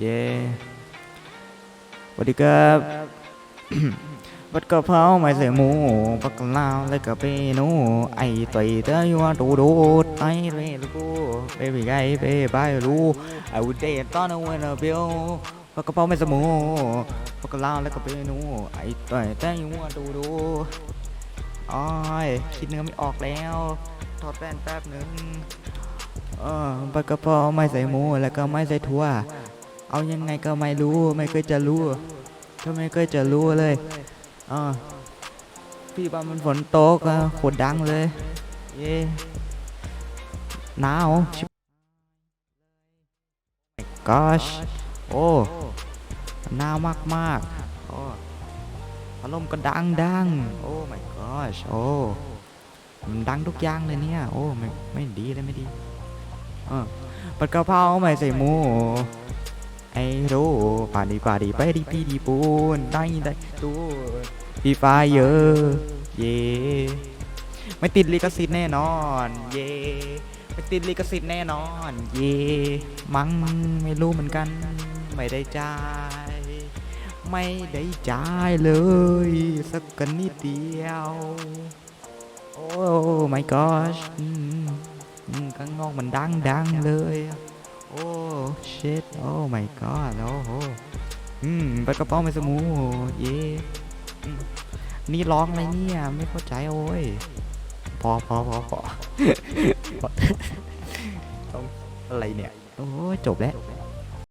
เย้สวัสดีครับบัดกะเพราไม่ใส่หมูปักกะลาวและกะเปนูไอต่อยเตยว่าดูดูไอเรลูกูเบบี้ไกเบย์บายรู้ไอวุเดตอนเอาไว้นเบลบัดกะเพราไม่ใส่หมูปักกะลาวและกะเปนูไอต่อยเตยว่าดูดูอ้อยคิดเนื้อไม่ออกแล้วถอดแป้นแป๊บหนึ่งเออบัดกะเพราไม่ใส่หมูแล้วก็ไม่ใส่ถั่ว เอายังไงก็ไม่รู้ไม่เคยจะรู้ ก็ไม่เคยจะรู้เลยอ่าพี่บ้านมันฝนตกอะโคตรดังเลย เย่หนาวชิบ gosh โอ้หนาวมากมากๆโอ้พัดลมก็ดังดังโอ้ my gosh โอ้มันดังทุกอย่างเลยเนี่ย โอ้ ไม่ ไม่ดีเลยไม่ดี เออปัดกระเพราไม่ใส่หมู ไอ้รู้ป่าดีป่าดีไปดีปีดีปูนได้ได้ตูดีไฟเยอะเย่ไม่ติดลิขสิทธิ์แน่นอน เย่ไม่ติดลิขสิทธิ์แน่นอน เย่มั้งไม่รู้เหมือนกัน ไม่ได้จ่าย ไม่ได้จ่ายเลย สักกันนิดเดียว โอ้ my gosh อืมอืมข้างนอกมันดังดังเลย โอ้ชิตโอ้ my god โอ้โหอืมปลากระเป๋าไม่สมูเย่นี่ร้องอะไรเนี่ย ไม่เข้าใจโอ้ย พอพอพอพอต้องอะไรเนี่ย โอ้จบแล้ว